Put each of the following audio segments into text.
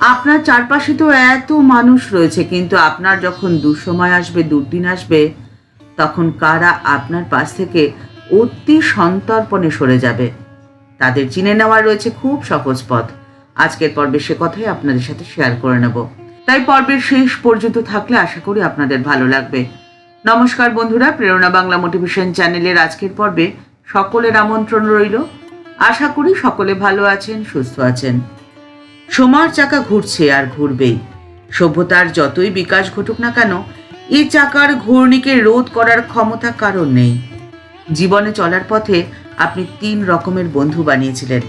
আপনার চারপাশে তো এত মানুষ রয়েছে, কিন্তু আপনার যখন দুঃসময় আসবে, দুর্দিন আসবে, তখন কারা আপনার পাশ থেকে অতি সন্তর্পণে সরে যাবে? তাদের চিনে নেওয়ার রয়েছে খুব সহজ পথ। আজকের পর্বে সে কথাই আপনাদের সাথে শেয়ার করে নেব। তাই পর্বের শেষ পর্যন্ত থাকলে আশা করি আপনাদের ভালো লাগবে। নমস্কার বন্ধুরা, প্রেরণা বাংলা মোটিভেশন চ্যানেলের আজকের পর্বে সকলের আমন্ত্রণ রইল। আশা করি সকলে ভালো আছেন, সুস্থ আছেন। সময়ের চাকা ঘুরছে আর ঘুরবেই। সভ্যতার যতই বিকাশ ঘটুক না কেন এই চাকার ঘূর্ণিকে রোধ করার ক্ষমতা কারণ নেই। জীবনে চলার পথে আপনি তিন রকমের বন্ধু বানিয়েছিলেন।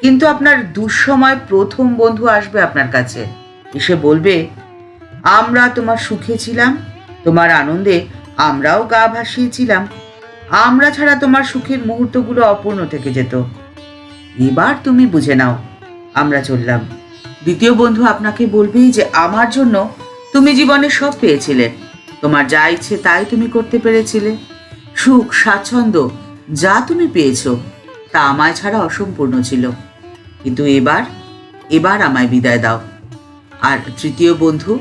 কিন্তু আপনার দুঃসময় প্রথম বন্ধু আসবে আপনার কাছে। এসে বলবে, আমরা তোমার সুখে ছিলাম, তোমার আনন্দে আমরাও গা ভাসিয়েছিলাম। আমরা ছাড়া তোমার সুখের মুহূর্তগুলো অপূর্ণ থেকে যেত। এবার তুমি বুঝে নাও আমরা চললাম। দ্বিতীয় বন্ধু আপনাকে বলবেই যে আমার জন্য তুমি জীবনে সব পেয়েছিলে। তোমার যা ইচ্ছে তাই তুমি করতে পেরেছিলে। সুখ, স্বাচ্ছন্দ্য যা তুমি পেয়েছ তা আমায় ছাড়া অসম্পূর্ণ ছিল। কিন্তু এবার এবার আমায় বিদায় দাও। আর তৃতীয় বন্ধু,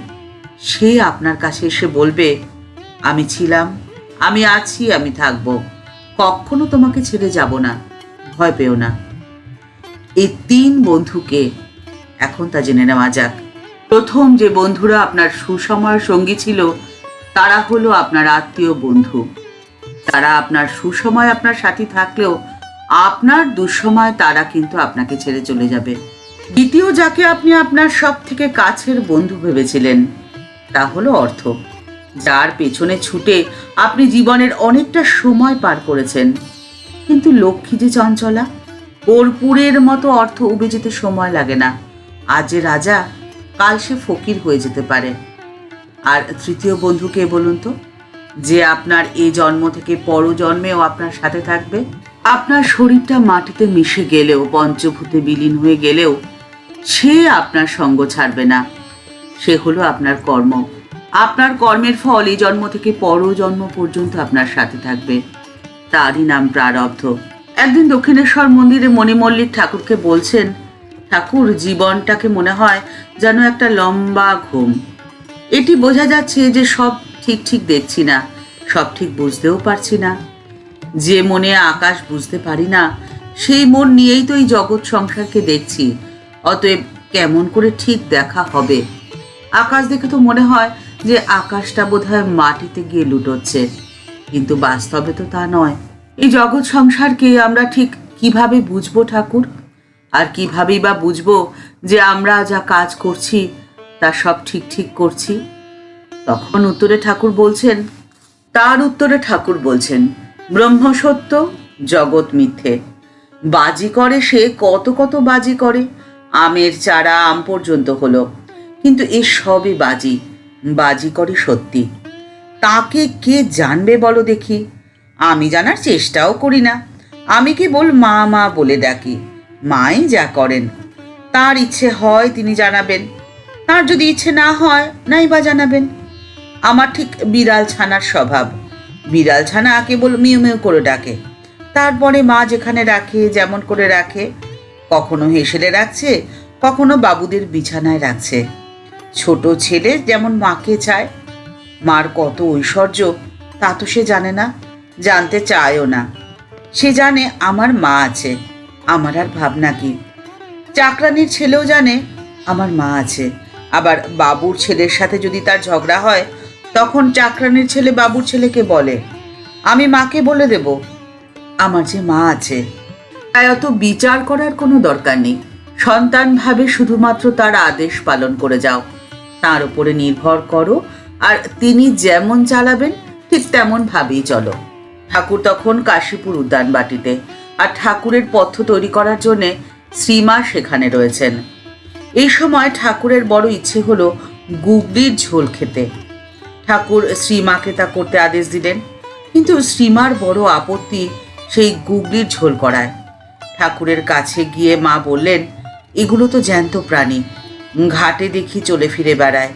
সে আপনার কাছে এসে বলবে, আমি ছিলাম, আমি আছি, আমি থাকব। কখনো তোমাকে ছেড়ে যাব না। ভয় পেও না। এই তিন বন্ধুকে এখন তা জেনে নেওয়া যাক। প্রথম যে বন্ধুরা আপনার সুসময়ের সঙ্গী ছিল, তারা হলো আপনার আত্মীয় বন্ধু। তারা আপনার সুসময় আপনার সাথী থাকলেও, আপনার দুঃসময় তারা কিন্তু আপনাকে ছেড়ে চলে যাবে। দ্বিতীয় যাকে আপনি আপনার সব থেকে কাছের বন্ধু ভেবেছিলেন, তা হলো অর্থ। যার পেছনে ছুটে আপনি জীবনের অনেকটা সময় পার করেছেন। কিন্তু লক্ষ্মী যে চঞ্চলা কর্পূরের মতো অর্থ উবে যেতে সময় লাগে না। আজ যে রাজা, কাল সে ফকির হয়ে যেতে পারে। আর তৃতীয় বন্ধু কে বলুন তো? যে আপনার এই জন্ম থেকে পরজন্মেও আপনার সাথে থাকবে। আপনার শরীরটা মাটিতে মিশে গেলেও, পঞ্চভূতে বিলীন হয়ে গেলেও, সে আপনার সঙ্গ ছাড়বে না। সে হলো আপনার কর্ম। আপনার কর্মের ফল এই জন্ম থেকে পরজন্ম পর্যন্ত আপনার সাথে থাকবে। তারই নাম প্রারব্ধ। একদিন দক্ষিণেশ্বর মন্দিরে মণিমল্লিক ঠাকুরকে বলছেন, ঠাকুর, জীবনটাকে মনে হয় যেন একটা লম্বা ঘুম। এটি বোঝা যাচ্ছে যে সব ঠিক ঠিক দেখছি না, সব ঠিক বুঝতেও পারছি না। যে মনে আকাশ বুঝতে পারি না, সেই মন নিয়েই তো এই জগৎ সংসারকে দেখছি। অতএব কেমন করে ঠিক দেখা হবে? আকাশ দেখে তো মনে হয় যে আকাশটা বোধহয় মাটিতে গিয়ে লুটোচ্ছে। কিন্তু বাস্তবে তো তা নয়। এই জগৎ সংসারকে আমরা ঠিক কীভাবে বুঝব ঠাকুর? আর কিভাবেই বা বুঝব যে আমরা যা কাজ করছি, তা সব ঠিক ঠিক করছি? তখন উত্তরে ঠাকুর বলছেন, তার উত্তরে ঠাকুর বলছেন, ব্রহ্ম সত্য, জগৎ মিথ্যে। বাজি করে সে, কত কত বাজি করে? আমের চারা আম পর্যন্ত হলো। কিন্তু এ সবই বাজি বাজি করে সত্যি। তাকে কে জানবে বলো দেখি। আমি জানার চেষ্টাও করি না। আমি কেবল মা মা বলে ডাকি। মাই যা করেন। তার ইচ্ছে হয় তিনি জানাবেন। তার যদি ইচ্ছে না হয় নাই বা জানাবেন। আমার ঠিক বিড়াল ছানার স্বভাব। বিড়াল ছানা কেবল মিউ মিউ করে ডাকে। তারপরে মা যেখানে রাখে, যেমন করে রাখে, কখনো হেসেলে রাখছে, কখনো বাবুদের বিছানায় রাখছে। ছোট ছেলে যেমন মাকে চায়, মার কত ঐশ্বর্য, তা তো সে জানে না। জানতে চায়ও না। সে জানে আমার মা আছে, আমার আর ভাবনা কি। চাকরানির ছেলেও জানে আমার মা আছে। আবার বাবুর ছেলের সাথে যদি তার ঝগড়া হয়, তখন চাকরানির ছেলে বাবুর ছেলেকে বলে। আমি মাকে বলে দেব, আমার যে মা আছে। তাই অত বিচার করার কোনো দরকার নেই। সন্তান ভাবে শুধুমাত্র তার আদেশ পালন করে যাও। তার উপরে নির্ভর করো, আর তিনি যেমন চালাবেন, ঠিক তেমন ভাবেই চলো। ঠাকুর তখন কাশীপুর উদ্যান বাটিতে। আর ঠাকুরের পথ্য তৈরি করার জন্যে শ্রীমা সেখানে রয়েছেন। এই সময় ঠাকুরের বড় ইচ্ছে হলো গুগলির ঝোল খেতে। ঠাকুর শ্রীমাকে তা করতে আদেশ দিলেন। কিন্তু শ্রীমার বড় আপত্তি সেই গুগলির ঝোল করায়। ঠাকুরের কাছে গিয়ে মা বললেন, এগুলো তো জ্যান্ত প্রাণী। ঘাটে দেখি চলে ফিরে বেড়ায়।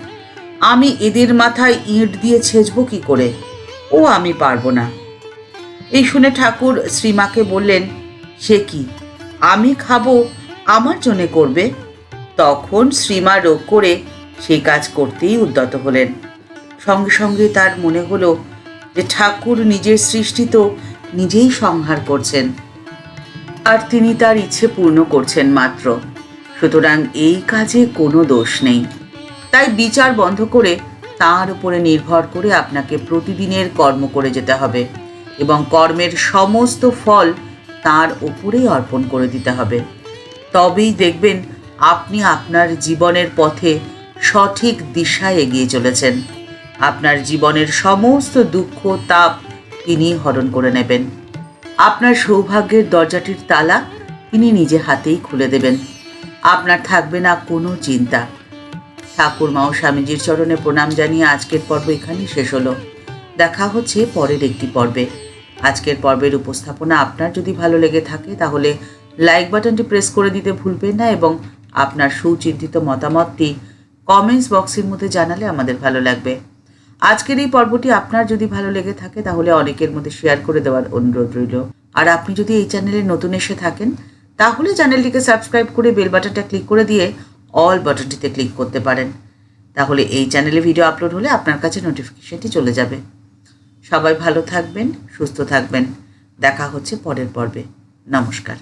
আমি এদের মাথায় ইঁট দিয়ে ছেঁচবো কি করে? ও আমি পারব না। এই শুনে ঠাকুর শ্রীমাকে বললেন, সে কি? আমি খাব? আমার জন্যে করবে? তখন শ্রীমা রোগ করে সেই কাজ করতেই উদ্যত হলেন। সঙ্গে সঙ্গে তার মনে হলো যে ঠাকুর নিজের সৃষ্টি তো নিজেই সংহার করছেন। আর তিনি তার ইচ্ছে পূর্ণ করছেন মাত্র। সুতরাং এই কাজে কোনো দোষ নেই। তাই বিচার বন্ধ করে তার উপরে নির্ভর করে আপনাকে প্রতিদিনের কর্ম করে যেতে হবে। এবং কর্মের সমস্ত ফল তার উপরেই অর্পণ করে দিতে হবে। তবেই দেখবেন আপনি আপনার জীবনের পথে সঠিক দিশায় এগিয়ে চলেছেন। আপনার জীবনের সমস্ত দুঃখ, তাপ তিনি হরণ করে নেবেন। আপনার সৌভাগ্যের দরজাটির তালা তিনি নিজে হাতেই খুলে দেবেন। আপনার থাকবে না কোনো চিন্তা। ঠাকুর মা ও স্বামীজির চরণে প্রণাম জানিয়ে আজকের পর্ব এখানেই শেষ হলো। দেখা হচ্ছে পরের একটি পর্বে। আজকের পর্বের উপস্থাপনা আপনার যদি ভালো লেগে থাকে, তাহলে লাইক বাটনটি প্রেস করে দিতে ভুলবেন না এবং আপনার সুচিন্তিত মতামতটি কমেন্টস বক্সের মধ্যে জানালে আমাদের ভালো লাগবে। আজকের এই পর্বটি আপনার যদি ভালো লেগে থাকে, তাহলে অনেকের মধ্যে শেয়ার করে দেওয়ার অনুরোধ রইল। আর আপনি যদি এই চ্যানেলে নতুন এসে থাকেন, তাহলে চ্যানেলটিকে সাবস্ক্রাইব করে বেল বাটনটা ক্লিক করে দিয়ে অল বাটনটিতে ক্লিক করতে পারেন। তাহলে এই চ্যানেলে ভিডিও আপলোড হলে আপনার কাছে নোটিফিকেশনটি চলে যাবে। সবাই ভালো থাকবেন সুস্থ থাকবেন। দেখা হচ্ছে পরের পর্বে। নমস্কার।